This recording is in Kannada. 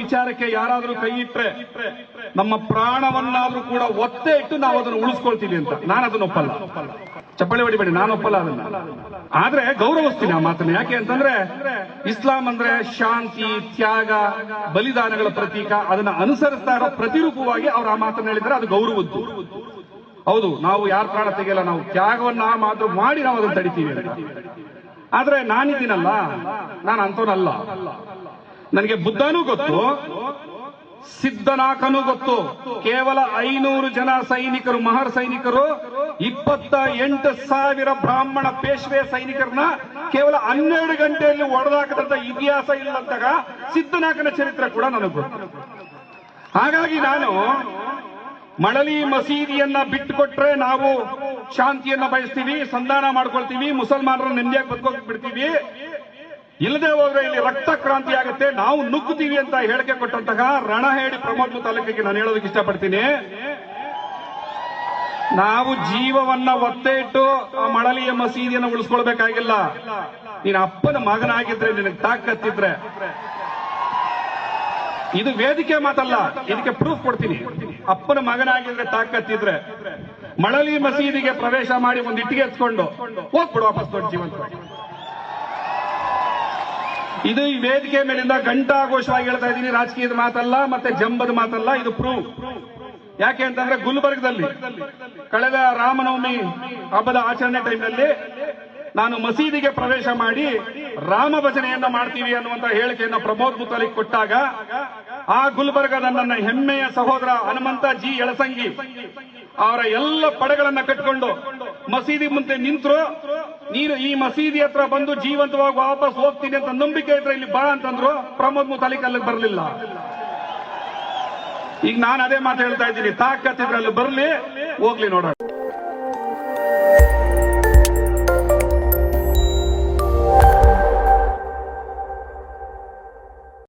ವಿಚಾರಕ್ಕೆ ಯಾರಾದ್ರೂ ಕೈ ಇಟ್ಟರೆ ನಮ್ಮ ಪ್ರಾಣವನ್ನಾದ್ರೂ ಕೂಡ ಒತ್ತೆ ಇಟ್ಟು ನಾವು ಅದನ್ನು ಉಳಿಸ್ಕೊಳ್ತೀವಿ ಅಂತ. ನಾನು ಅದನ್ನ ಒಪ್ಪಲ್ಲ. ಚಪ್ಪಳಿ ಹೊಡಿಬೇಡಿ, ನಾನು ಒಪ್ಪಲ್ಲ ಅದನ್ನ. ಆದ್ರೆ ಗೌರವಿಸ್ತೀನಿ ಆ ಮಾತನ್ನ. ಯಾಕೆ ಅಂತಂದ್ರೆ ಇಸ್ಲಾಂ ಅಂದ್ರೆ ಶಾಂತಿ, ತ್ಯಾಗ, ಬಲಿದಾನಗಳ ಪ್ರತೀಕ. ಅದನ್ನ ಅನುಸರಿಸ್ತಾ ಇರೋ ಪ್ರತಿರೂಪವಾಗಿ ಅವ್ರು ಆ ಮಾತನ್ನ ಹೇಳಿದ್ರೆ ಅದು ಗೌರವದ್ದು. ಹೌದು, ನಾವು ಯಾರ ಪ್ರಾಣ ತೆಗೆಯಲ್ಲ, ನಾವು ತ್ಯಾಗವನ್ನ ಮಾತು ಮಾಡಿ ನಾವು ಅದನ್ನ ತಡಿತೀವಿ ಆದ್ರೆ ನಾನಿದ್ದೀನಲ್ಲ, ನಾನು ಅಂತವನಲ್ಲ ನನಗೆ ಬುದ್ಧನೂ ಗೊತ್ತು ಸಿದ್ಧನಾಕನೂ ಗೊತ್ತು. ಕೇವಲ ಐನೂರು ಜನ ಸೈನಿಕರು, ಮಹರ್ ಸೈನಿಕರು, ಇಪ್ಪತ್ತ ಎಂಟು ಸಾವಿರ ಬ್ರಾಹ್ಮಣ ಪೇಶ್ವೆ ಸೈನಿಕರನ್ನ ಕೇವಲ ಹನ್ನೆರಡು ಗಂಟೆಯಲ್ಲಿ ಒಡೆದಾಕದಂತ ಇತಿಹಾಸ ಇಲ್ಲಂತಾಗ ಸಿದ್ಧನಾಕನ ಚರಿತ್ರೆ ಕೂಡ ನನಗೆ ಗೊತ್ತು. ಹಾಗಾಗಿ ನಾನು ಮಳಲಿ ಮಸೀದಿಯನ್ನ ಬಿಟ್ಟುಕೊಟ್ರೆ ನಾವು ಶಾಂತಿಯನ್ನ ಬಯಸ್ತೀವಿ, ಸಂಧಾನ ಮಾಡ್ಕೊಳ್ತೀವಿ, ಮುಸಲ್ಮಾನರನ್ನ ನೆಮ್ಮದಿಯಾಗಿ ಬದುಕೋಗಿ ಬಿಡ್ತೀವಿ. ಇಲ್ಲದೆ ಹೋದ್ರೆ ಇಲ್ಲಿ ರಕ್ತ ಕ್ರಾಂತಿ ಆಗುತ್ತೆ. ನಾವು ನುಗ್ಗುತ್ತೀವಿ ಅಂತ ಹೇಳಿಕೆ ಕೊಟ್ಟಂತಹ ರಣಹೇಡಿ ಪ್ರಮೋದ್ ತಾಲೂಕಿಗೆ ನಾನು ಹೇಳೋದಕ್ಕೆ ಇಷ್ಟಪಡ್ತೀನಿ. ನಾವು ಜೀವವನ್ನ ಒತ್ತೆ ಇಟ್ಟು ಆ ಮಳಲಿಯ ಮಸೀದಿಯನ್ನು ಉಳಿಸ್ಕೊಳ್ಬೇಕಾಗಿಲ್ಲ. ನೀನ್ ಅಪ್ಪನ ಮಗನಾಗಿದ್ರೆ ನಿನಗೆ ತಾಕತ್ತಿದ್ರೆ ಇದು ವೇದಿಕೆ ಮಾತಲ್ಲ, ಇದಕ್ಕೆ ಪ್ರೂಫ್ ಕೊಡ್ತೀನಿ. ಅಪ್ಪನ ಮಗನಾಗಿದ್ರೆ ತಾಕತ್ತಿದ್ರೆ ಮಳಲಿ ಮಸೀದಿಗೆ ಪ್ರವೇಶ ಮಾಡಿ ಒಂದು ಇಟ್ಟಿಗೆ ಎತ್ಕೊಂಡು ಹೋಗ್ಬಿಡು ವಾಪಸ್ ದೊಡ್ಡ ಜೀವಂತವಾಗಿ. ಇದು ಈ ವೇದಿಕೆ ಮೇಲಿಂದ ಘಂಟಾಘೋಷವಾಗಿ ಹೇಳ್ತಾ ಇದ್ದೀನಿ. ರಾಜಕೀಯದ ಮಾತಲ್ಲ, ಮತ್ತೆ ಜಂಬದ ಮಾತಲ್ಲ, ಇದು ಪ್ರೂಫ್ ಯಾಕೆ ಅಂತಂದ್ರೆ ಗುಲ್ಬರ್ಗದಲ್ಲಿ ಕಳೆದ ರಾಮನವಮಿ ಹಬ್ಬದ ಆಚರಣೆ ಟೈಮ್ನಲ್ಲಿ ನಾನು ಮಸೀದಿಗೆ ಪ್ರವೇಶ ಮಾಡಿ ರಾಮ ಭಜನೆಯನ್ನ ಮಾಡ್ತೀವಿ ಅನ್ನುವಂತ ಹೇಳಿಕೆಯನ್ನ ಪ್ರಮೋದ್ ಮುತಾಲಿಕ್ ಕೊಟ್ಟಾಗ ಆ ಗುಲ್ಬರ್ಗದ ನನ್ನ ಹೆಮ್ಮೆಯ ಸಹೋದರ ಹನುಮಂತ ಜಿ ಎಳಸಂಗಿ ಅವರ ಎಲ್ಲ ಪಡೆಗಳನ್ನ ಕಟ್ಕೊಂಡು ಮಸೀದಿ ಮುಂದೆ ನಿಂತರು ನೀನು ಈ ಮಸೀದಿ ಹತ್ರ ಬಂದು ಜೀವಂತವಾಗಿ ವಾಪಸ್ ಹೋಗ್ತೀನಿ ಅಂತ ನಂಬಿಕೆ ಇದ್ರೆ ಇಲ್ಲಿ ಬಾ ಅಂತಂದ್ರು, ಪ್ರಮೋದ್ ಮುತಾಲಿಕ್ ಅಲ್ಲಿಗೆ ಬರಲಿಲ್ಲ. ಈಗ ನಾನು ಅದೇ ಮಾತು ಹೇಳ್ತಾ ಇದ್ದೀನಿ ತಾಕತ್ತಿದ್ರೆ ಅಲ್ಲಿ ಬರಲಿ, ಹೋಗ್ಲಿ ನೋಡೋಣ.